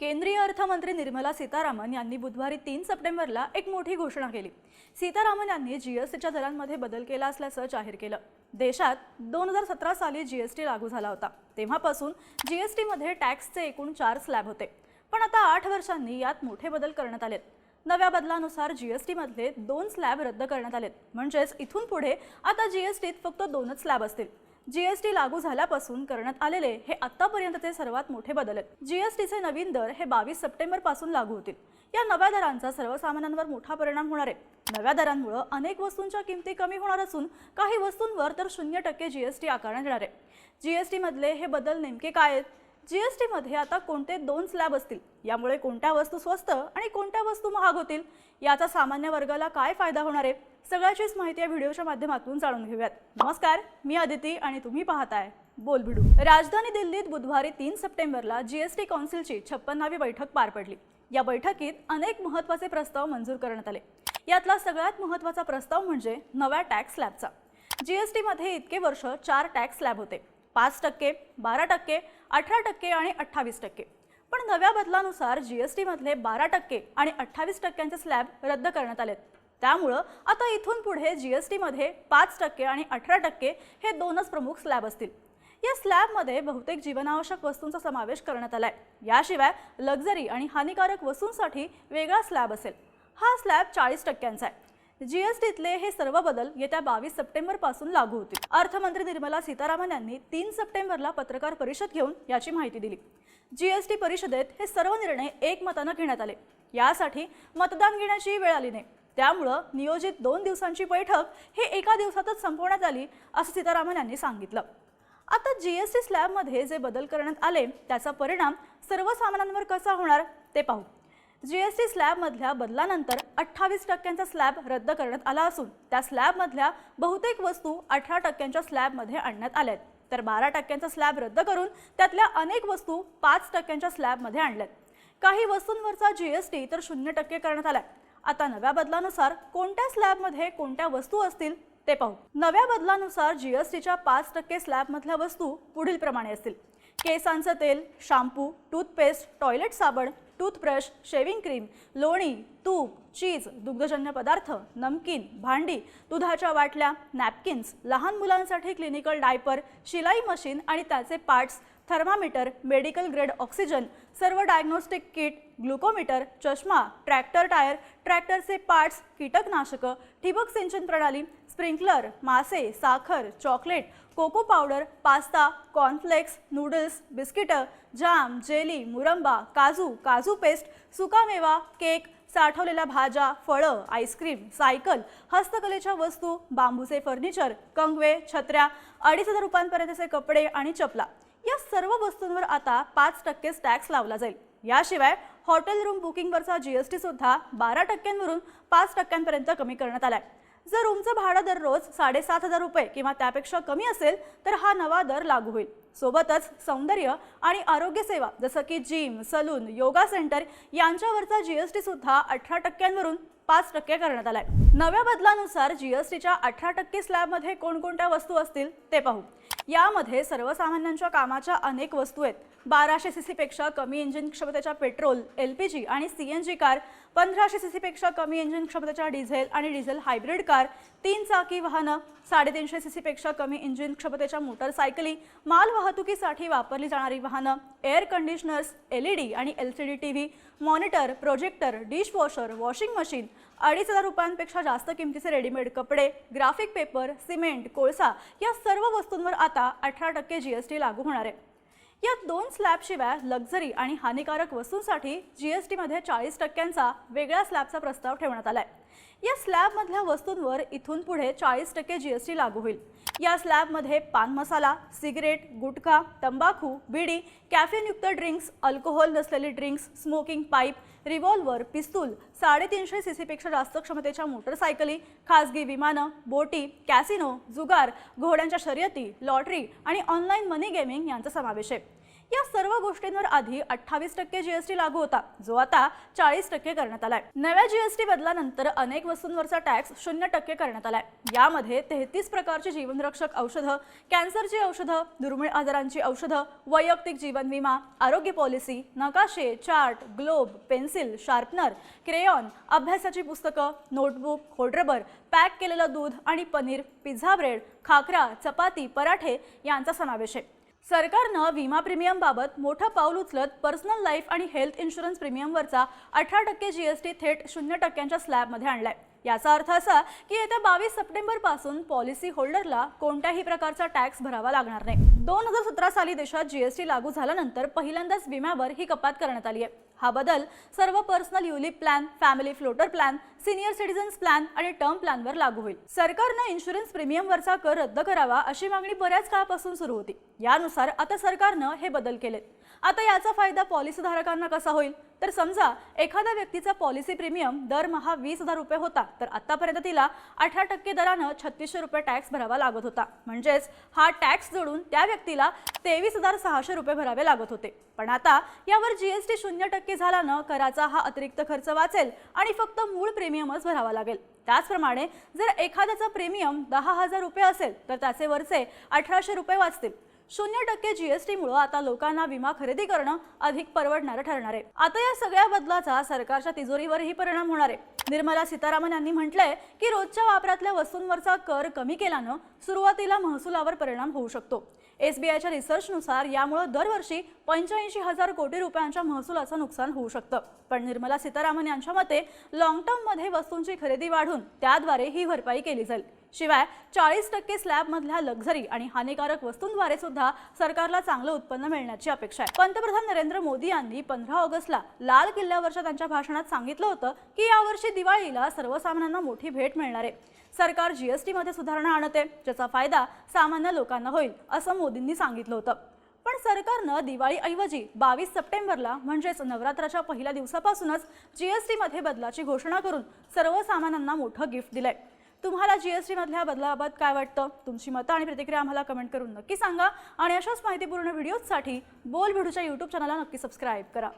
केंद्रीय अर्थमंत्री निर्मला सीतारामन यांनी बुधवारी तीन सप्टेंबरला एक मोठी घोषणा केली. सीतारामन यांनी जीएसटीच्या दरांमध्ये बदल केला असल्याचं जाहीर केलं. देशात दोन हजार सतरा साली जीएसटी लागू झाला होता. तेव्हापासून जीएसटीमध्ये टॅक्सचे एकूण चार स्लॅब होते. पण आता आठ वर्षांनी यात मोठे बदल करण्यात आलेत. नव्या बदलानुसार जीएसटी मधले दोन स्लॅब रद्द करण्यात आलेत. म्हणजेच इथून पुढे आता जीएसटीत फक्त दोनच स्लॅब असतील. जीएसटी लागू झाल्यापासून करण्यात आलेले हे आतापर्यंतचे सर्वात मोठे बदल आहेत. जीएसटीचे नवीन दर हे बावीस सप्टेंबरपासून लागू होतील. या नव्या दरांचा सर्वसामान्यांवर मोठा परिणाम होणार आहे. नव्या दरांमुळे अनेक वस्तूंच्या किमती कमी होणार असून काही वस्तूंवर तर शून्य टक्के जीएसटी आकारण्यात येणार आहे. जीएसटीमधले हे बदल नेमके काय आहेत? जी एस टीमध्ये आता कोणते दोन स्लॅब असतील? यामुळे कोणत्या वस्तू स्वस्त आणि कोणत्या वस्तू महाग होतील? याचा सामान्य वर्गाला काय फायदा होणार आहे? सगळ्याचीच माहिती या व्हिडिओच्या माध्यमातून जाणून घेऊयात. नमस्कार मी अदिती आणि तुम्ही पाहताय बोल भिडू राजधानी दिल्लीत बुधवारी तीन सप्टेंबरला जीएसटी कौन्सिलची छप्पन्नावी बैठक पार पडली. या बैठकीत अनेक महत्त्वाचे प्रस्ताव मंजूर करण्यात आले. यातला सगळ्यात महत्त्वाचा प्रस्ताव म्हणजे नव्या टॅक्स स्लॅबचा जीएसटीमध्ये इतके वर्ष चार टॅक्स स्लॅब होते. पाच टक्के बारा टक्के अठरा टक्के आणि अठ्ठावीस टक्के. पण नव्या बदलानुसार जी एस टीमधले बारा टक्के आणि अठ्ठावीस टक्क्यांचे स्लॅब रद्द करण्यात आलेत. त्यामुळं आता इथून पुढे जी एस टीमध्ये पाच टक्के आणि अठरा टक्के हे दोनच प्रमुख स्लॅब असतील. या स्लॅबमध्ये बहुतेक जीवनावश्यक वस्तूंचा समावेश करण्यात आलाय. याशिवाय लक्झरी आणि हानिकारक वस्तूंसाठी वेगळा स्लॅब असेल. हा स्लॅब चाळीस टक्क्यांचा आहे. जीएसटीतले हे सर्व बदल येत्या बावीस सप्टेंबरपासून लागू होतील. अर्थमंत्री निर्मला सीतारामन यांनी तीन सप्टेंबरला पत्रकार परिषद घेऊन याची माहिती दिली. जीएसटी परिषदेत हे सर्व निर्णय एकमतानं घेण्यात आले. यासाठी मतदान घेण्याची वेळ आली नाही. त्यामुळं नियोजित दोन दिवसांची बैठक हे एका दिवसातच संपवण्यात आली असं सीतारामन यांनी सांगितलं. आता जीएसटी स्लॅबमध्ये जे बदल करण्यात आले त्याचा परिणाम सर्वसामान्यांवर कसा होणार ते पाहू. जीएसटी स्लॅबमधल्या बदलानंतर अठ्ठावीस टक्क्यांचा स्लॅब रद्द करण्यात आला असून त्या स्लॅबमधल्या बहुतेक वस्तू अठरा टक्क्यांच्या स्लॅबमध्ये आणण्यात आल्या आहेत तर बारा टक्क्यांचा स्लॅब रद्द करून त्यातल्या अनेक वस्तू पाच टक्क्यांच्या स्लॅबमध्ये आणल्यात. काही वस्तूंवरचा जीएसटी तर शून्य टक्के करण्यात आलाय. आता नव्या बदलानुसार कोणत्या स्लॅबमध्ये कोणत्या वस्तू असतील ते पाहू. नव्या बदलानुसार जीएसटीच्या पाच टक्के स्लॅबमधल्या वस्तू पुढील प्रमाणे असतील. केसांचं तेल शॅम्पू टूथपेस्ट टॉयलेट साबण टूथब्रश शेविंग क्रीम लोणी तूप चीज दुग्धजन्य पदार्थ नमकीन भांडी दुधाच्या बाटल्या नॅपकिन्स लहान मुलांसाठी क्लिनिकल डायपर शिलाई मशीन आणि त्याचे parts thermometer medical grade oxygen सर्व डायग्नोस्टिक किट ग्लुकोमीटर चष्मा ट्रॅक्टर टायर ट्रॅक्टरचे पार्ट्स कीटकनाशकं ठिबक सिंचन प्रणाली स्प्रिंकलर मासे साखर chocolate cocoa powder pasta cornflakes noodles बिस्किटं jam jelly मुरंबा काजू काजू पेस्ट सुकामेवा केक साठवलेल्या भाज्या फळं आईस्क्रीम सायकल हस्तकलेच्या वस्तू बांबूचे फर्निचर कंगवे छत्र्या अडीच हजार रुपयांपर्यंतचे कपडे आणि चपला. या सर्व वस्तूंवर आता पाच टक्केच टॅक्स लावला जाईल. याशिवाय हॉटेल रूम बुकिंगवरचा जीएसटी सुद्धा बारा टक्क्यांवरून पाच टक्क्यांपर्यंत कमी करण्यात आलाय. जर रूमचं भाडं दररोज साडेसात हजार रुपये किंवा त्यापेक्षा कमी असेल तर हा नवा दर लागू होईल. सोबतच सौंदर्य आणि आरोग्य सेवा जसं की जिम सलून योगा सेंटर यांच्यावरचा जीएसटी सुद्धा अठरा टक्क्यांवरून पाच टक्के करण्यात आलाय. नव्या बदलानुसार जीएसटीच्या अठरा टक्के स्लॅबमध्ये कोणकोणत्या वस्तू असतील ते पाहू. यामध्ये सर्वसामान्यांच्या कामाच्या अनेक वस्तू आहेत. बाराशे सी सीपेक्षा कमी इंजिन क्षमतेच्या पेट्रोल एल पी जी आणि सी एन जी कार पंधराशे सी सीपेक्षा कमी इंजिन क्षमतेच्या डिझेल आणि डिझेल हायब्रिड कार तीन चाकी वाहनं साडेतीनशे सी सीपेक्षा कमी इंजिन क्षमतेच्या मोटरसायकली माल वाहतुकीसाठी वापरली जाणारी वाहनं air conditioners L E D आणि L C D T V monitor projector dishwasher washing machine अडीच हजार रुपयांपेक्षा जास्त किमतीचे रेडीमेड कपडे ग्राफिक पेपर सिमेंट कोळसा या सर्व वस्तूंवर आता अठरा टक्के जी एस टी लागू होणार आहे. या दोन स्लॅबशिवाय लक्झरी आणि हानिकारक वस्तूंसाठी जी एस टीमध्ये चाळीस टक्क्यांचा वेगळ्या स्लॅबचा प्रस्ताव ठेवण्यात आला आहे या स्लॅबमधल्या वस्तूंवर इथून पुढे चाळीस टक्के जी एस टी लागू होईल. या स्लॅबमध्ये पान मसाला सिगरेट गुटखा तंबाखू बिडी कॅफेनयुक्त ड्रिंक्स अल्कोहोल नसलेली ड्रिंक्स स्मोकिंग पाईप रिव्हॉल्वर पिस्तूल साडेतीनशे सी सीपेक्षा जास्त क्षमतेच्या मोटरसायकली खासगी विमानं बोटी कॅसिनो जुगार घोड्यांच्या शर्यती लॉटरी आणि ऑनलाईन मनी गेमिंग यांचा समावेश आहे. या सर्व गोष्टींवर आधी अठ्ठावीस टक्के जीएसटी लागू होता जो आता चाळीस टक्के करण्यात आलाय. नव्या जीएसटी बदलानंतर अनेक वस्तूंवरचा टॅक्स शून्य टक्के करण्यात आलाय. यामध्ये तेहतीस प्रकारची जीवनरक्षक औषधं कॅन्सरची औषधं दुर्मिळ आजारांची औषधं वैयक्तिक जीवन विमा आरोग्य पॉलिसी नकाशे chart globe pencil sharpener crayon अभ्यासाची पुस्तकं नोटबुक खोडरबर पॅक केलेलं दूध आणि पनीर पिझ्झा ब्रेड खाकरा चपाती पराठे यांचा समावेश आहे. सरकारनं विमा प्रीमियमबाबत मोठं पाऊल उचलत पर्सनल लाईफ आणि हेल्थ इन्शुरन्स प्रीमियमवरचा अठरा टक्के जी एस टी थेट शून्य टक्क्यांच्या स्लॅबमध्ये आणलाय. याचा अर्थ असा की येत्या बावीस सप्टेंबरपासून पॉलिसी होल्डरला कोणत्याही प्रकारचा टॅक्स भरावा लागणार नाही. दोन हजार सतरा साली देशात जीएसटी लागू झाल्यानंतर पहिल्यांदाच विम्यावर ही कपात करण्यात आली आहे. हा बदल सर्व personal ULIP plan family floater plan senior citizens plan आणि टर्म प्लॅनवर लागू होईल. सरकारनं इन्शुरन्स प्रीमियमवरचा कर रद्द करावा अशी मागणी बऱ्याच काळापासून सुरू होती. यानुसार आता सरकारनं हे बदल केलेत. आता याचा फायदा पॉलिसीधारकांना कसा होईल? तर समजा एखाद्या व्यक्तीचा पॉलिसी प्रीमियम दरमहा वीस हजार रुपये होता तर आतापर्यंत तिला अठरा टक्के दरानं छत्तीसशे रुपये टॅक्स भरावा लागत होता. म्हणजेच हा टॅक्स जोडून त्या व्यक्तीला तेवीस हजार सहाशे रुपये भरावे लागत होते. पण आता यावर जीएसटी शून्य टक्के झाल्यानं कराचा हा अतिरिक्त खर्च वाचेल आणि फक्त मूळ प्रीमियमच भरावा लागेल. त्याचप्रमाणे जर एखाद्याचा प्रीमियम दहा हजार रुपये असेल तर त्याचे वरचे अठराशे रुपये वाचतील. शून्य टक्के जीएसटीमुळे आता लोकांना विमा खरेदी करणं अधिक परवडणारं ठरणार आहे. आता या सगळ्या बदलाचा सरकारच्या तिजोरीवरही परिणाम होणार आहे. निर्मला सीतारामन यांनी म्हटलंय की रोजच्या वापरातल्या वस्तूंवरचा कर कमी केल्यानं सुरुवातीला महसुलावर परिणाम होऊ शकतो. एसबीआयच्या रिसर्चनुसार यामुळे दरवर्षी पंच्याऐंशी हजार कोटी रुपयांच्या महसुलाचं नुकसान होऊ शकतं. पण निर्मला सीतारामन यांच्या मते लॉंग टर्ममध्ये वस्तूंची खरेदी वाढून त्याद्वारे ही भरपाई केली जाईल. शिवाय चाळीस टक्के स्लॅबमधल्या लक्झरी आणि हानिकारक वस्तूंद्वारे सुद्धा सरकारला चांगलं उत्पन्न मिळण्याची अपेक्षा आहे. पंतप्रधान नरेंद्र मोदी यांनी पंधरा ऑगस्टला लाल किल्ल्यावरच्या त्यांच्या भाषणात सांगितलं होतं की यावर्षी दिवाळीला सर्वसामान्यांना मोठी भेट मिळणार आहे. सरकार जीएसटीमध्ये सुधारणा आणते ज्याचा फायदा सामान्य लोकांना होईल असं मोदींनी सांगितलं होतं. पण सरकारनं दिवाळीऐवजी बावीस सप्टेंबरला म्हणजेच नवरात्राच्या पहिल्या दिवसापासूनच जीएसटीमध्ये बदलाची घोषणा करून सर्वसामान्यांना मोठं गिफ्ट दिलंय. तुम्हाला जीएसटी मधल्या बदलाबाबत काय वाटतं? तुमची मतं आणि प्रतिक्रिया आम्हाला कमेंट करून नक्की सांगा. आणि अशाच माहितीपूर्ण व्हिडिओजसाठी बोल भिडूच्या यूट्यूब चॅनलला नक्की सबस्क्राईब करा.